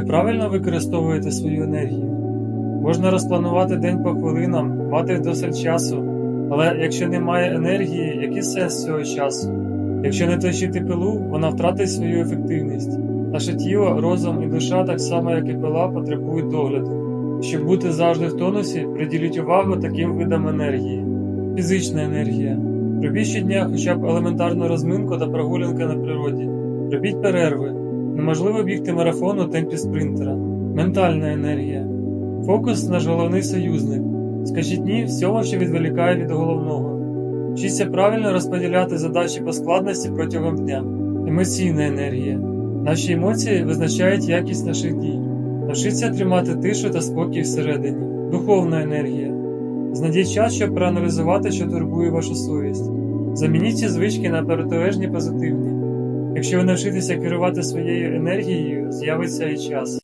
Ви правильно використовуєте свою енергію? Можна розпланувати день по хвилинам, мати досить часу, але якщо немає енергії, який сенс цього часу? Якщо не точити пилу, вона втратить свою ефективність. Наше тіло, розум і душа, так само як і пила, потребують догляду. Щоб бути завжди в тонусі, приділіть увагу таким видам енергії. Фізична енергія. Робіть щодня хоча б елементарну розминку та прогулянки на природі. Робіть перерви. Неможливо бігти марафон у темпі спринтера. Ментальна енергія. Фокус наш головний союзник. Скажіть ні всьому, що відволікає від головного. Вчіться правильно розподіляти задачі по складності протягом дня. Емоційна енергія. Наші емоції визначають якість наших дій. Навчіться тримати тишу та спокій всередині. Духовна енергія. Знайдіть час, щоб проаналізувати, що турбує вашу совість. Замініть ці звички на протилежні позитивні. Якщо ви навчитеся керувати своєю енергією, з'явиться і час.